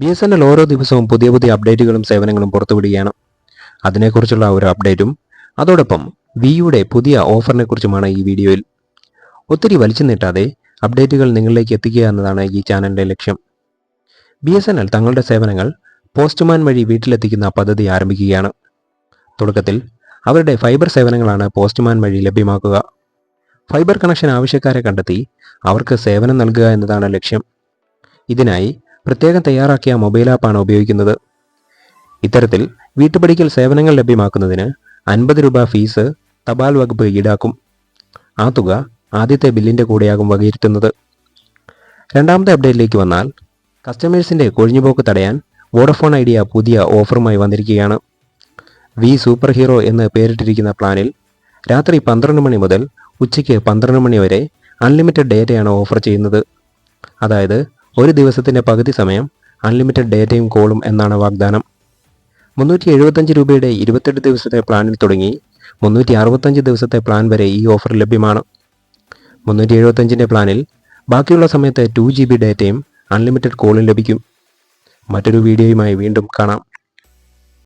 B S N L ഓരോ ദിവസവും പുതിയ പുതിയ അപ്ഡേറ്റുകളും സേവനങ്ങളും പുറത്തുവിടുകയാണ്. അതിനെക്കുറിച്ചുള്ള ഒരു അപ്ഡേറ്റും അതോടൊപ്പം വിയുടെ പുതിയ ഓഫറിനെ കുറിച്ചുമാണ് ഈ വീഡിയോയിൽ. ഒത്തിരി വലിച്ചു നീട്ടാതെ അപ്ഡേറ്റുകൾ നിങ്ങളിലേക്ക് എത്തിക്കുക എന്നതാണ് ഈ ചാനലിന്റെ ലക്ഷ്യം. ബി എസ് എൻ എൽ തങ്ങളുടെ സേവനങ്ങൾ പോസ്റ്റ്മാൻ വഴി വീട്ടിലെത്തിക്കുന്ന പദ്ധതി ആരംഭിക്കുകയാണ്. തുടക്കത്തിൽ അവരുടെ ഫൈബർ സേവനങ്ങളാണ് പോസ്റ്റ്മാൻ വഴി ലഭ്യമാക്കുക. ഫൈബർ കണക്ഷൻ ആവശ്യക്കാരെ കണ്ടെത്തി അവർക്ക് സേവനം നൽകുക എന്നതാണ് ലക്ഷ്യം. ഇതിനായി പ്രത്യേകം തയ്യാറാക്കിയ മൊബൈൽ ആപ്പാണ് ഉപയോഗിക്കുന്നത്. ഇത്തരത്തിൽ വീട്ടുപടിക്കൽ സേവനങ്ങൾ ലഭ്യമാക്കുന്നതിന് അൻപത് രൂപ ഫീസ് തപാൽ വകുപ്പ് ഈടാക്കും. ആ തുക ആദ്യത്തെ ബില്ലിന്റെ കൂടെയാകും വകയിരുത്തുന്നത്. രണ്ടാമത്തെ അപ്ഡേറ്റിലേക്ക് വന്നാൽ കസ്റ്റമേഴ്സിന്റെ കൊഴിഞ്ഞുപോക്ക് തടയാൻ വോഡഫോൺ ഐഡിയ പുതിയ ഓഫറുമായി വന്നിരിക്കുകയാണ്. വി സൂപ്പർ ഹീറോ എന്ന് പേരിട്ടിരിക്കുന്ന പ്ലാനിൽ രാത്രി പന്ത്രണ്ട് മണി മുതൽ ഉച്ചയ്ക്ക് പന്ത്രണ്ട് മണി വരെ അൺലിമിറ്റഡ് ഡേറ്റയാണ് ഓഫർ ചെയ്യുന്നത്. അതായത് ഒരു ദിവസത്തിന്റെ പകുതി സമയം അൺലിമിറ്റഡ് ഡേറ്റയും കോളും എന്നാണ് വാഗ്ദാനം. മുന്നൂറ്റി എഴുപത്തഞ്ച് രൂപയുടെ ഇരുപത്തെട്ട് ദിവസത്തെ പ്ലാനിൽ തുടങ്ങി മുന്നൂറ്റി അറുപത്തഞ്ച് ദിവസത്തെ പ്ലാൻ വരെ ഈ ഓഫർ ലഭ്യമാണ്. മുന്നൂറ്റി എഴുപത്തഞ്ചിന്റെ പ്ലാനിൽ ബാക്കിയുള്ള സമയത്ത് ടു ജി ബി ഡേറ്റയും അൺലിമിറ്റഡ് കോളും ലഭിക്കും. മറ്റൊരു വീഡിയോയുമായി വീണ്ടും കാണാം.